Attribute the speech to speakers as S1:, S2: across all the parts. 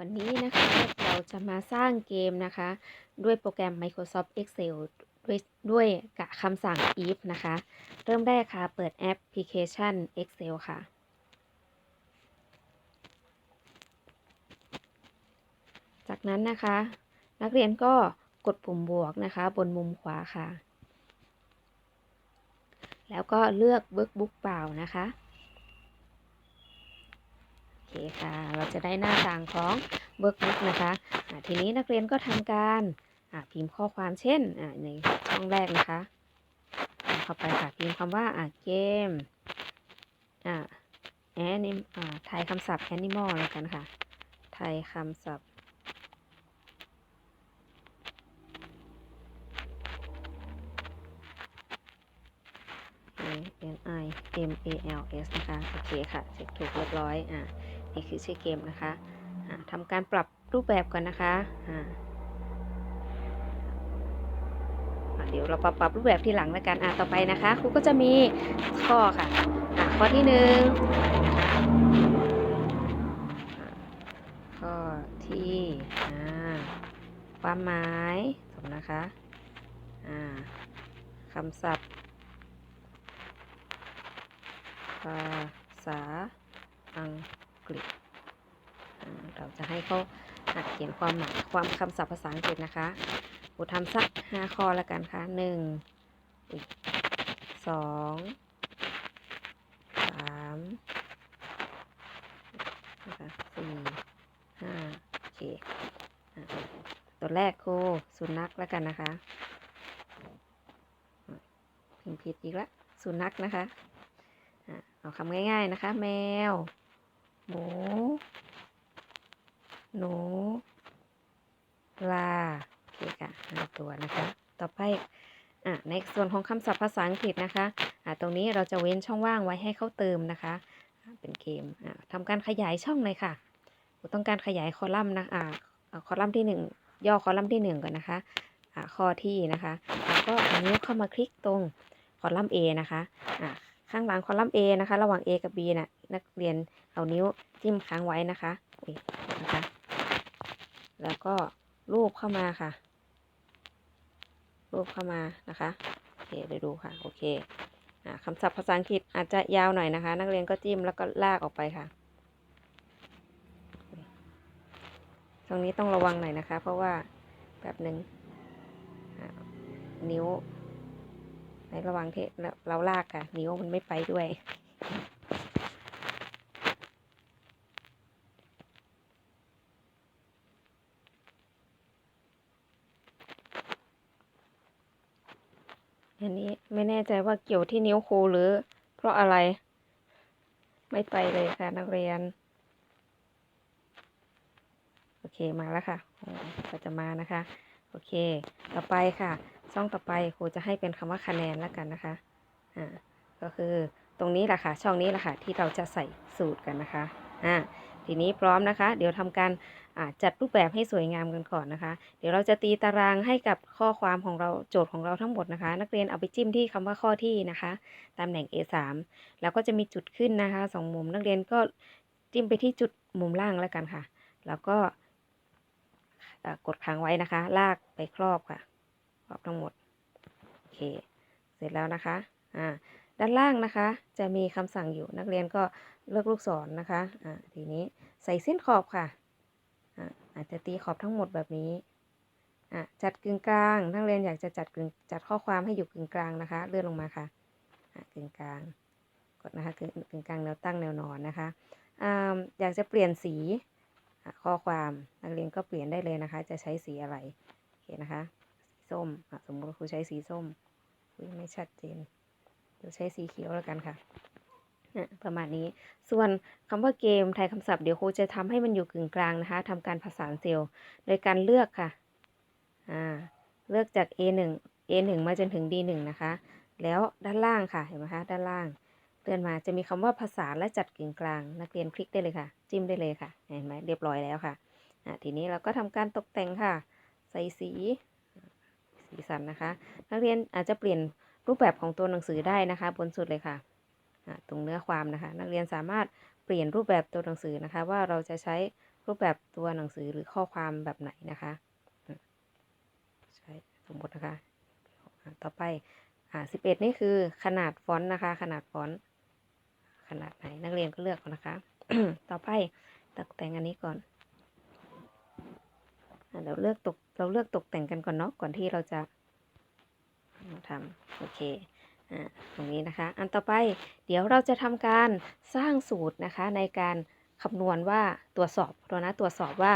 S1: วันนี้นะคะเราจะมาสร้างเกมนะคะ ด้วยโปรแกรม Microsoft Excel ด้วยด้วยกับคำสั่ง if นะคะ เริ่มแรกค่ะ เปิดแอปพลิเคชัน Excel ค่ะ จากนั้นนะคะ นักเรียนก็กดปุ่มบวกนะคะ บนมุมขวาค่ะ แล้วก็เลือก Workbook เปล่านะคะ คค่ะ เราจะได้หน้าต่างของเบิร์กบุ๊กนะคะะทีนี้นักเรียนก็ทำการพิมพ์ข้อความเช่นในช่องแรกนะคะเข้าไปค่ะพิมพ์คำว่าอ่าเกมแอนิมไทยคำศัพท์แอนิมอลแล้วกันค่ะ ไทยคำศัพท์ A N I M A L S นะคะ โอเคค่ะ เสร็จถูกเรียบร้อย อ่า นี่คือชื่อเกมนะคะ อ่าทำการปรับรูปแบบก่อนนะคะ อ่าเดี๋ยวเราปรับปรับรูปแบบที่หลังแล้วกันอ่าต่อไปนะคะครูก็จะมีข้อค่ะอ่าข้อที่หนึ่งข้อที่ความหมายถูกนะคะอ่าคำศัพท์ ภาษาอังกฤษ เราจะให้เขาหัดเขียนความหมายความคำศัพท์ภาษาอังกฤษนะคะครูทำสักห้าข้อแล้วกันค่ะหนึ่งสองสามนะคะสี่ห้าโอเคตัวแรกครูสุนัขแล้วกันนะคะพิมพ์ผิดอีกแล้วสุนัขนะคะ เอาคำง่าย ๆนะคะ แมว หมู หนู ลาโอเคค่ะห้าตัวนะคะ ต่อไปอะในส่วนของคำศัพท์ภาษาอังกฤษนะคะอะตรงนี้เราจะเว้นช่องว่างไว้ให้เขาเติมนะคะอะเป็นเกมอะทำการขยายช่องเลยค่ะเราต้องการขยายคอลัมน์นะอะเอาคอลัมน์ที่หนึ่งย่อคอลัมน์ที่หนึ่งก่อนนะคะอะข้อที่นะคะแล้วก็เอานิ้วเข้ามาคลิกตรงคอลัมน์ A นะคะอะ ข้างหลังคอลัมน์ A นะคะ ระหว่าง A กับ B น่ะนักเรียนเอานิ้วจิ้มค้างไว้นะคะอุ๊ยนะคะ แล้วก็รูปเข้ามาค่ะ รูปเข้ามานะคะโอเคไปดูค่ะ โอเคอ่าคำศัพท์ภาษาอังกฤษอาจจะยาวหน่อยนะคะ นักเรียนก็จิ้มแล้วก็ลากออกไปค่ะ ตรงนี้ต้องระวังหน่อยนะคะ เพราะว่าแบบหนึ่งนิ้ว ในระหว่างที่เราลากค่ะนิ้วมันไม่ไปด้วย อันนี้ไม่แน่ใจว่าเกี่ยวที่นิ้วครูหรือ เพราะอะไร ไม่ไปเลยค่ะนักเรียน โอเคมาแล้วค่ะก็จะมานะคะ อเค ต่อไปค่ะ ช่องต่อไปครูจะให้เป็นคำว่าคะแนนแล้วกันนะคะ อ่า ก็คือตรงนี้แหละค่ะ ช่องนี้แหละค่ะ ที่เราจะใส่สูตรกันนะคะ อ่า ทีนี้พร้อมนะคะ เดี๋ยวทำการจัดรูปแบบให้สวยงามกันก่อนนะคะ เดี๋ยวเราจะตีตารางให้กับข้อความของเราโจทย์ของเราทั้งหมดนะคะ นักเรียนเอาไปจิ้มที่คำว่าข้อที่นะคะตำแหน่ง A3 แล้วก็จะมีจุดขึ้นนะคะสองมุมนักเรียนก็จิ้มไปที่จุดมุมล่างแล้วกันค่ะ แล้วก็ กดค้างไว้นะคะ ลากไปครอบค่ะ ครอบทั้งหมด โอเค เสร็จแล้วนะคะ อ่า ด้านล่างนะคะ จะมีคำสั่งอยู่นักเรียนก็เลือกลูกศรนนะคะ อ่า ทีนี้ใส่เส้นขอบค่ะ อ่า อาจจะตีขอบทั้งหมดแบบนี้ อะจัดกึ่งกลาง นักเรียนอยากจะจัดกึ่งจัดข้อความให้อยู่กึ่งกลางนะคะ เลื่อนลงมาค่ะ อะกึ่งกลาง กดนะคะกึ่งกลางแนวตั้งแนวนอนนะคะ อ่า อยากจะเปลี่ยนสี ข้อความนักเรียนก็เปลี่ยนได้เลยนะคะ จะใช้สีอะไรโอเคนะคะสีส้มอะสมมติครูใช้สีส้มไม่ชัดเจนเดี๋ยวใช้สีเขียวแล้วกันค่ะประมาณนี้ ส่วนคำว่าเกมไทยคำศัพท์เดี๋ยวครูจะทำให้มันอยู่กึ่งกลางนะคะทำการผสานเซลล์โดยการเลือกค่ะ อ่า เลือกจาก A1 A1 มาจนถึง D1 นะคะ แล้วด้านล่างค่ะ เห็นไหมคะ ด้านล่าง เลื่อนมาจะมีคำว่าภาษานและจัดกึ่งกลาง นักเรียนคลิกได้เลยค่ะ จิ้มได้เลยค่ะ เห็นไหมเรียบร้อยแล้วค่ะทีนี้เราก็ทำการตกแต่งค่ะ ใส่สีสีสันนะคะ นักเรียนอาจจะเปลี่ยนรูปแบบของตัวหนังสือได้นะคะ บนสุดเลยค่ะตรงเนื้อความนะคะ นักเรียนสามารถเปลี่ยนรูปแบบตัวหนังสือนะคะ ว่าเราจะใช้รูปแบบตัวหนังสือหรือข้อความแบบไหนนะคะใช้สมมตินะคะ ต่อไปอ่าสิบเอ็ดนี่คือขนาดฟอนต์นะคะ ขนาดฟอนต์ ขนาดไหนนักเรียนก็เลือกเอานะคะ ต่อไปตกแต่งอันนี้ก่อนอเราเลือกตกเราเลือกตกแต่งกันก่อนเนาะก่อนที่เราจะทำโอเคอ่าตรงนี้นะคะ อันต่อไปเดี๋ยวเราจะทำการสร้างสูตรนะคะในการคำนวณว่าตรวจสอบตัวนะตรวจสอบว่า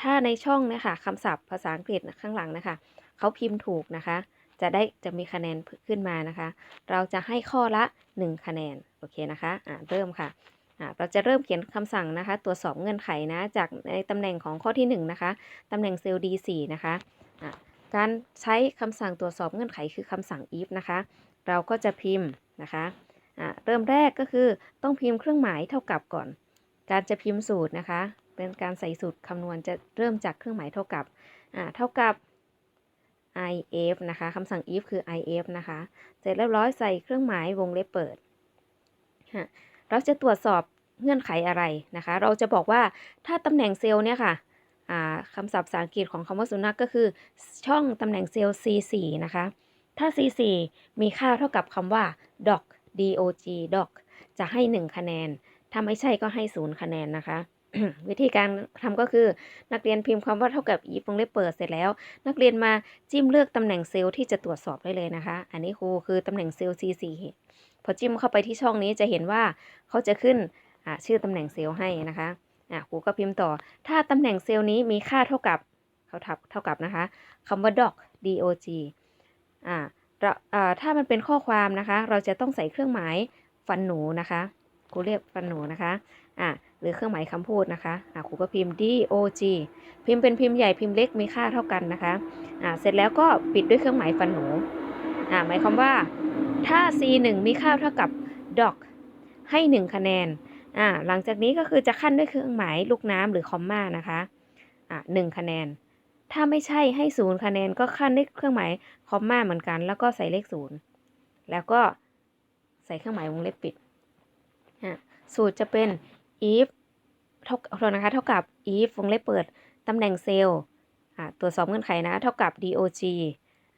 S1: ถ้าในช่องนี่ยค่ะคำศัพท์ภาษาอังกฤษข้างหลังนะคะเขาพิมพ์ถูกนะคะ จะได้จะมีคะแนนขึ้นมานะคะ เราจะให้ข้อละ 1 คะแนน โอเคนะคะอ่าเริ่มค่ะอ่าเราจะเริ่มเขียนคำสั่งนะคะตรวจสอบเงื่อนไขนะจากในตำแหน่งของข้อที่ 1 นะคะตำแหน่งเซลล์ D4 นะคะอ่าการใช้คำสั่งตรวจสอบเงื่อนไขคือคำสั่ง if นะคะ เราก็จะพิมพ์นะคะอ่าเริ่มแรกก็คือต้องพิมพ์เครื่องหมายเท่ากับก่อน การจะพิมพ์สูตรนะคะ เป็นการใส่สูตรคำนวณจะเริ่มจากเครื่องหมายเท่ากับอ่าเท่ากับ if นะคะคำสั่ง if คือ if นะคะ เสร็จเรียบร้อยใส่เครื่องหมายวงเล็บเปิด เราจะตรวจสอบเงื่อนไขอะไรนะคะ เราจะบอกว่าถ้าตำแหน่งเซลล์เนี่ยค่ะคำศัพท์ภาษาอังกฤษของคำว่าสุนัขกก็คือช่องตำแหน่งเซลล์ C4 นะคะ ถ้า C4 มีค่าเท่ากับคำว่า doc dog doc จะให้ 1 คะแนน ถ้าไม่ใช่ก็ให้ 0 คะแนนนะคะ วิธีการทำก็คือนักเรียนพิมพ์คำว่าเท่ากับ if วงเล็บเปิดเสร็จแล้ว นักเรียนมาจิ้มเลือกตำแหน่งเซลล์ที่จะตรวจสอบได้เลยนะคะ อันนี้ครูคือตำแหน่งเซลล์ C4 พอจิ้มเข้าไปที่ช่องนี้จะเห็นว่าเขาจะขึ้นชื่อตำแหน่งเซลล์ให้นะคะอะครูก็พิมพ์ต่อ ถ้าตำแหน่งเซลล์นี้มีค่าเท่ากับเขาทับเท่ากับนะคะคำว่า doc dog อ่าเราอ่าถ้ามันเป็นข้อความนะคะ เราจะต้องใส่เครื่องหมายฟันหนูนะคะครูเรียกฟันหนูนะคะอ่าหรือเครื่องหมายคำพูดนะคะอ่าครูก็พิมพ์ dog พิมพ์เป็นพิมพ์ใหญ่พิมพ์เล็กมีค่าเท่ากันนะคะอ่าเสร็จแล้วก็ปิดด้วยเครื่องหมายฟันหนูอ่าหมายความว่า ถ้า c 1มีค่าเท่ากับ doc ให้ 1 คะแนนอ่าหลังจากนี้ก็คือจะขั้นด้วยเครื่องหมายลูกน้ำหรือคอมมานะคะอ่าหนึ่งคะแนน ถ้าไม่ใช่ให้ศูนย์คะแนนก็ขั้นด้วยเครื่องหมายคอมมาเหมือนกัน แล้วก็ใส่เลขศูนย์แล้วก็ใส่เครื่องหมายวงเล็บปิดอ่าสูตรจะเป็น if เท่าเท่านะคะเท่ากับ if วงเล็บเปิดตำแหน่งเซลล์ตรวสอบเงื่อนไขนะ เท่ากับ dog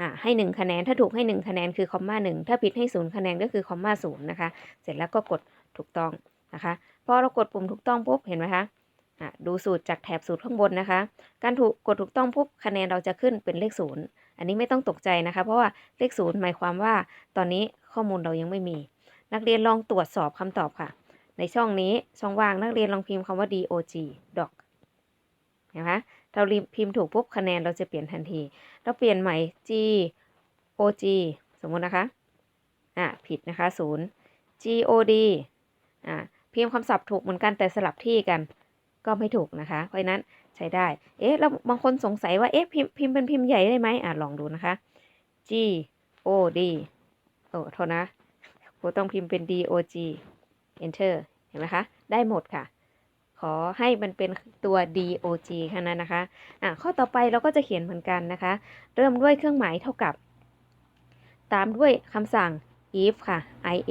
S1: อ่าให้ 1 คะแนน ถ้าถูกให้ 1 คะแนนคือคอมมา1ถ้าผิดให้ 0 คะแนนก็คือคอมมา0นะคะ เสร็จแล้วก็กดถูกต้องนะคะพอเรากดปุ่มถูกต้องปุ๊บเห็นไหมคะอ่าดูสูตรจากแถบสูตรข้างบนนะคะ การถูกกดถูกต้องปุ๊บคะแนนเราจะขึ้นเป็นเลข0อันนี้ไม่ต้องตกใจนะคะ เพราะว่าเลข0หมายความว่า ตอนนี้ข้อมูลเรายังไม่มี นักเรียนลองตรวจสอบคำตอบค่ะ ในช่องนี้ช่องว่างนักเรียนลองพิมพ์คำว่า dog doc เห็นไหม เราพิมพ์ถูกปุ๊บคะแนนเราจะเปลี่ยนทันที เราเปลี่ยนใหม่ g o g สมมตินะคะ อ่าผิดนะคะศูนย์ g o d อ่าพิมพ์คำศัพท์ถูกเหมือนกันแต่สลับที่กัน ก็ไม่ถูกนะคะ เพราะนั้นใช้ได้ เอ๊ะแล้วบางคนสงสัยว่าเอ๊ะพิมพ์พิมพ์เป็นพิมพ์ใหญ่ได้ไหมอ่าลองดูนะคะ g o d โอ้โทษนะครูต้องพิมพ์เป็น d o g enter เห็นไหมคะ ได้หมดค่ะ ขอให้มันเป็นตัว dog แค่นั้นนะคะอะข้อต่อไปเราก็จะเขียนเหมือนกันนะคะ เริ่มด้วยเครื่องหมายเท่ากับ ตามด้วยคำสั่ง if ค่ะ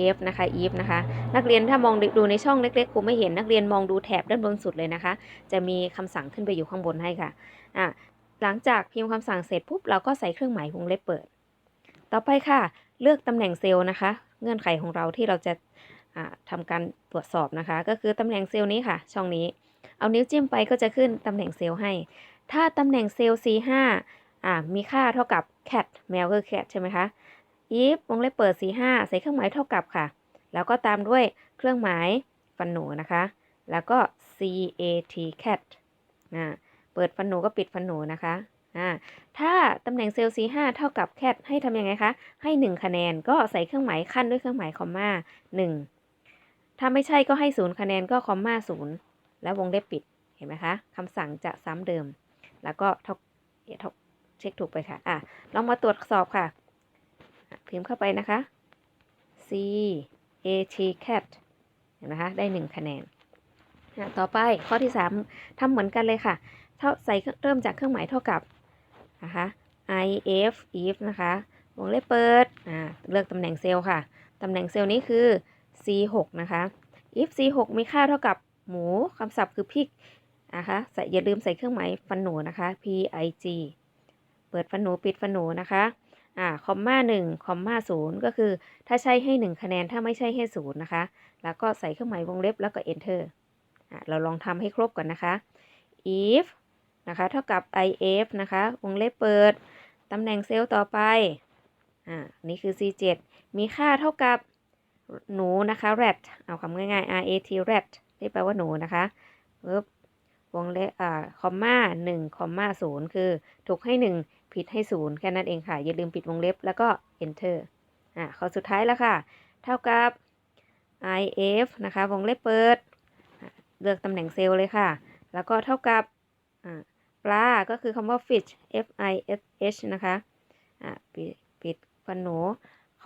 S1: if นะคะ if นะคะ นักเรียนถ้ามองดูในช่องเล็กๆครูไม่เห็นนักเรียนมองดูแถบด้านบนสุดเลยนะคะ จะมีคำสั่งขึ้นไปอยู่ข้างบนให้ค่ะอะ หลังจากพิมพ์คำสั่งเสร็จปุ๊บเราก็ใส่เครื่องหมายวงเล็บเปิด ต่อไปค่ะ เลือกตำแหน่งเซลล์นะคะ เงื่อนไขของเราที่เราจะ ทำการตรวจสอบนะคะ ก็คือตำแหน่งเซลล์นี้ค่ะ ช่องนี้ เอานิ้วจิ้มไปก็จะขึ้นตำแหน่งเซลล์ให้ ถ้าตำแหน่งเซลล์ C5 อ่ามีค่าเท่ากับ cat แมวคือ cat ใช่ไหมคะ if วงเล็บเปิด C5 ใส่เครื่องหมายเท่ากับค่ะ แล้วก็ตามด้วยเครื่องหมายฟันหนูนะคะ แล้วก็ cat cat เปิดฟันหนูก็ปิดฟันหนูนะคะถ้าตำแหน่งเซลล์ C5 เท่ากับ cat ให้ทำยังไงคะ ให้ 1 คะแนนก็ใส่เครื่องหมายขั้นด้วยเครื่องหมายคอมมา1 ถ้าไม่ใช่ก็ให้ศูนย์คะแนนก็คอมมาศูนย์แล้ววงเล็บปิด เห็นไหมคะคำสั่งจะซ้ำเดิม แล้วก็ท่าเท่าเช็คถูกไปค่ะ อะ ลองมาตรวจสอบค่ะ พิมพ์เข้าไปนะคะ C A T cat เห็นไหมคะ ได้หนึ่งคะแนนอะต่อไปข้อที่ 3ทำเหมือนกันเลยค่ะ เท่าใส่เริ่มจากเครื่องหมายเท่ากับนะคะ I F if นะคะ วงเล็บเปิด อ่า เลือกตำแหน่งเซลล์ค่ะ ตำแหน่งเซลล์นี้คือ C6 นะคะ if c 6 มีค่าเท่ากับหมูคำศัพท์คือพริกนะคะใส่อย่าลืมใส่เครื่องหมายฟันหนูนะคะ p i g เปิดฟันหนูปิดฟันหนูนะคะอ่าคอมมาหนึ่งคอมมาศูนย์ก็คือถ้าใช่ให้หนึ่งคะแนนถ้าไม่ใช่ให้ศูนย์นะคะ แล้วก็ใส่เครื่องหมายวงเล็บแล้วก็ enter อะเราลองทำให้ครบก่อนนะคะ if นะคะเท่ากับ if นะคะวงเล็บเปิดตำแหน่งเซลล์ต่อไปอ่านี่คือ c7 มีค่าเท่ากับ หนูนะคะ rat เอาคำง่ายๆ rat rat ที่แปลว่าหนูนะคะปึ๊บวงเล็บอ่าคอมมาหนึ่งคอมมาศูนย์คือถูกให้หนึ่งผิดให้ศูนย์แค่นั้นเองค่ะ อย่าลืมปิดวงเล็บแล้วก็ enter อ่าข้อสุดท้ายแล้วค่ะ เท่ากับ if นะคะ วงเล็บเปิด เลือกตำแหน่งเซลล์เลยค่ะ แล้วก็เท่ากับปลา ก็คือคำว่า fish f i s h นะคะ อะปิดปิดฟันหนู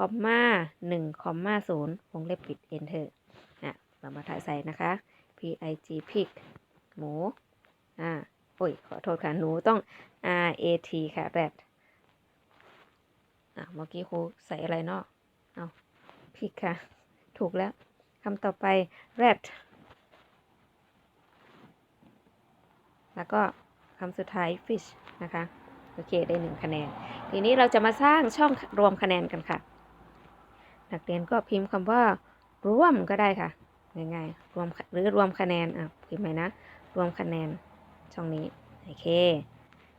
S1: อมมาหนึ่งคอมมาศูนย์วงเล็บปิด enter อะเรามาถ่ายใส่นะคะ p i g pig หมู อ่า โอ้ย ขอโทษค่ะ หนูต้อง r a t ค่ะ rat อะ เมื่อกี้ครูใส่อะไรเนาะเอาผิดค่ะ ถูกแล้วคำต่อไป rat แล้วก็คำสุดท้าย fish นะคะ โอเค ได้หนึ่งคะแนน ทีนี้เราจะมาสร้างช่องรวมคะแนนกันค่ะ นักเรียนก็พิมพ์คำว่า รวมก็ได้ค่ะง่ายๆรวมหรือรวมคะแนนอะพิมพ์ไหมนะ รวมคะแนนช่องนี้โอเค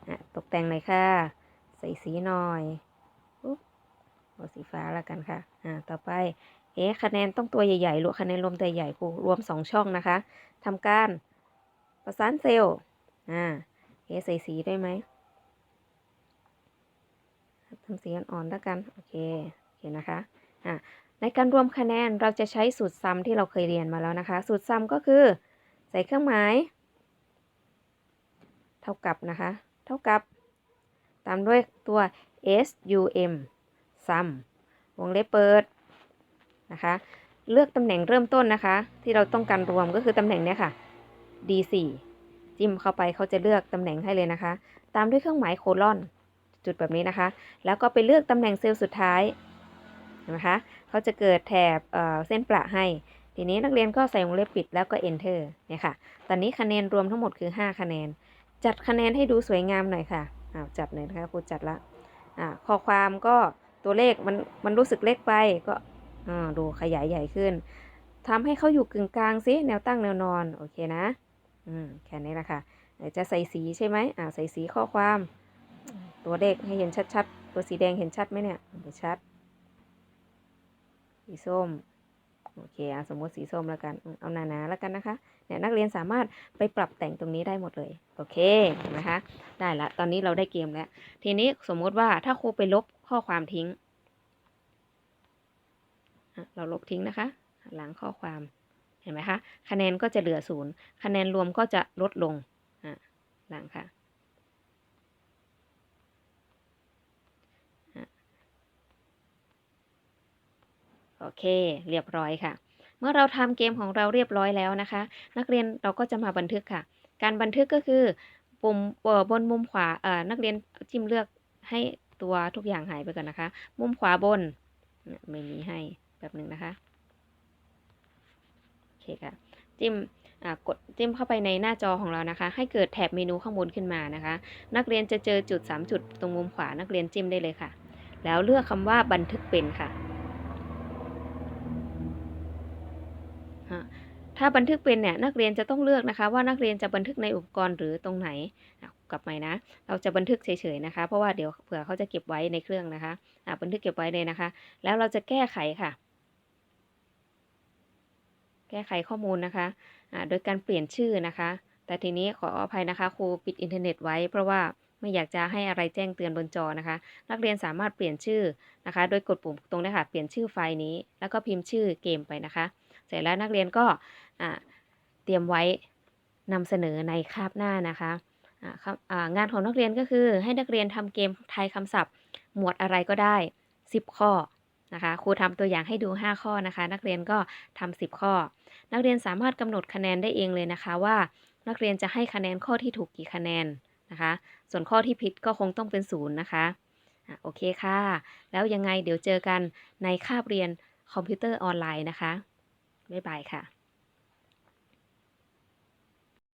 S1: อะตกแต่งหน่อยค่ะ ใส่สีหน่อยปุ๊บเอาสีฟ้าแล้วกันค่ะอ่าต่อไปเอ๊ะคะแนนต้องตัวใหญ่ๆรวมคะแนนรวมตัวใหญ่ครูรวมสองช่องนะคะทำการประสานเซลล์อ่าเอ๊ะใส่สีได้ไหมทำสีอ่อนๆแล้วกัน โอเค โอเคนะคะ ในการรวมคะแนนเราจะใช้สูตรซัมที่เราเคยเรียนมาแล้วนะคะ สูตรซัมก็คือ ใส่เครื่องหมาย เท่ากับนะคะ เท่ากับ ตามด้วยตัว sum sum วงเล็บเปิดนะคะ เลือกตำแหน่งเริ่มต้นนะคะ ที่เราต้องการรวมก็คือตำแหน่งเนี้ยค่ะ d4 จิ้มเข้าไปเขาจะเลือกตำแหน่งให้เลยนะคะ ตามด้วยเครื่องหมายโคลอนจุดแบบนี้นะคะ แล้วก็ไปเลือกตำแหน่งเซลล์สุดท้าย เห็นไหมคะเขาจะเกิดแถบเเส้นประให้ ทีนี้นักเรียนก็ใส่วงเล็บปิดแล้วก็ enter เนี่ยค่ะ ตอนนี้คะแนนรวมทั้งหมดคือ 5 คะแนน จัดคะแนนให้ดูสวยงามหน่อยค่ะอ้าวจัดเลยนะคะครูจัดละอ่าข้อความก็ตัวเลขมันมันรู้สึกเล็กไปก็อ่าดูขยายใหญ่ขึ้นทำให้เขาอยู่กึ่งกลางซิแนวตั้งแนวนอนโอเคนะอืมแค่นี้แหละค่ะจะใส่สีใช่ไหมอ่าใส่สีข้อความ ตัวเลขให้เห็นชัดๆ ตัวสีแดงเห็นชัดไหมเนี่ยไม่ชัด สีส้มโอเคอสมมติสีส้มแล้วกันอืมเอาหนาๆแล้วกันนะคะเนี่ยนักเรียนสามารถไปปรับแต่งตรงนี้ได้หมดเลย โอเคนไหมคะ ได้ละ ตอนนี้เราได้เกมแล้ว ทีนี้สมมติว่าถ้าครูไปลบข้อความทิ้ง เราลบทิ้งนะคะ หลังข้อความ เห็นไหมคะ คะแนนก็จะเหลือศูนย์ คะแนนรวมก็จะลดลงหลังค่ะ โอเค เรียบร้อยค่ะ เมื่อเราทำเกมของเราเรียบร้อยแล้วนะคะ นักเรียนเราก็จะมาบันทึกค่ะ การบันทึกก็คือปุ่มบนมุมขวาเอ่อนักเรียนจิ้มเลือกให้ตัวทุกอย่างหายไปก่อนนะคะ มุมขวาบนไม่มีให้แบบหนึ่งนะคะโอเคค่ะ จิ้มกดจิ้มเข้าไปในหน้าจอของเรานะคะ ให้เกิดแถบเมนูข้างบนขึ้นมานะคะ นักเรียนจะเจอจุด 3 จุดตรงมุมขวานักเรียนจิ้มได้เลยค่ะ แล้วเลือกคำว่าบันทึกเป็นค่ะ ฮะ ถ้าบันทึกเป็นเนี่ยนักเรียนจะต้องเลือกนะคะ ว่านักเรียนจะบันทึกในอุปกรณ์หรือตรงไหนกลับไปนะ เราจะบันทึกเฉยๆนะคะ เพราะว่าเดี๋ยวเผื่อเขาจะเก็บไว้ในเครื่องนะคะบันทึกเก็บไว้เลยนะคะ แล้วเราจะแก้ไขค่ะ แก้ไขข้อมูลนะคะโดยการเปลี่ยนชื่อนะคะ แต่ทีนี้ขออภัยนะคะครูปิดอินเทอร์เน็ตไว้ เพราะว่าไม่อยากจะให้อะไรแจ้งเตือนบนจอนะคะ นักเรียนสามารถเปลี่ยนชื่อนะคะ โดยกดปุ่มตรงนี้ค่ะ เปลี่ยนชื่อไฟล์นี้ แล้วก็พิมพ์ชื่อเกมไปนะคะ เสร็จแล้วนักเรียนก็เตรียมไว้นำเสนอในคาบหน้านะคะงานของนักเรียนก็คือให้นักเรียนทำเกมทายคำศัพท์ หมวดอะไรก็ได้ 10 ข้อนะคะครูทำตัวอย่างให้ดู 5 ข้อนะคะ นักเรียนก็ทำ10 ข้อ นักเรียนสามารถกำหนดคะแนนได้เองเลยนะคะว่า นักเรียนจะให้คะแนนข้อที่ถูกกี่คะแนนนะคะ ส่วนข้อที่ผิดก็คงต้องเป็นศูนย์นะคะโอเคค่ะ แล้วยังไงเดี๋ยวเจอกันในคาบเรียนคอมพิวเตอร์ออนไลน์นะคะ บ๊ายบายค่ะ